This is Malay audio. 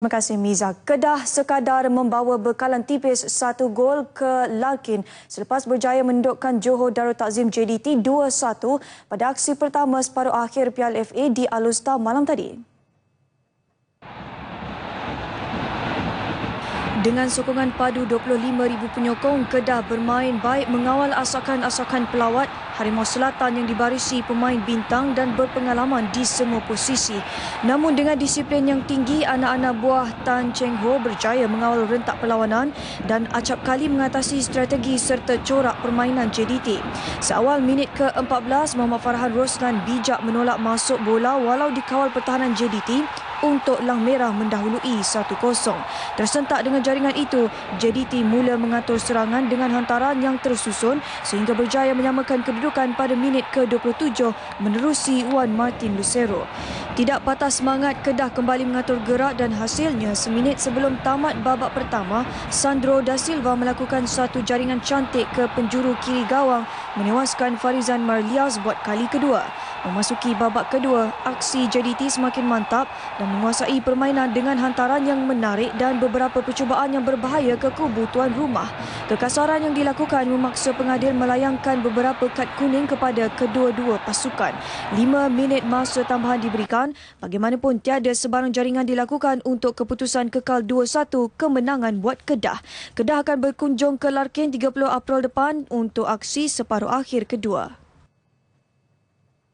Terima kasih Miza. Kedah sekadar membawa bekalan tipis satu gol ke Larkin selepas berjaya mendukkan Johor Darul Takzim JDT 2-1 pada aksi pertama separuh akhir Piala FA di Alustar malam tadi. Dengan sokongan padu 25,000 penyokong, Kedah bermain baik mengawal asakan-asakan pelawat Harimau Selatan yang dibarisi pemain bintang dan berpengalaman di semua posisi. Namun dengan disiplin yang tinggi, anak-anak buah Tan Cheng Ho berjaya mengawal rentak perlawanan dan acap kali mengatasi strategi serta corak permainan JDT. Seawal minit ke-14, Muhammad Farhan Roslan bijak menolak masuk bola walau dikawal pertahanan JDT untuk Lang Merah mendahului 1-0. Tersentak dengan jaringan itu, JDT mula mengatur serangan dengan hantaran yang tersusun sehingga berjaya menyamakan kedudukan pada minit ke-27 menerusi Wan Martin Lucero. Tidak patah semangat, Kedah kembali mengatur gerak dan hasilnya seminit sebelum tamat babak pertama, Sandro Da Silva melakukan satu jaringan cantik ke penjuru kiri gawang menewaskan Farizan Marlias buat kali kedua. Memasuki babak kedua, aksi JDT semakin mantap dan menguasai permainan dengan hantaran yang menarik dan beberapa percubaan yang berbahaya ke kubu tuan rumah. Kekasaran yang dilakukan memaksa pengadil melayangkan beberapa kad kuning kepada kedua-dua pasukan. Lima minit masa tambahan diberikan, bagaimanapun tiada sebarang jaringan dilakukan untuk keputusan kekal 2-1 kemenangan buat Kedah. Kedah akan berkunjung ke Larkin 30 April depan untuk aksi separuh akhir kedua.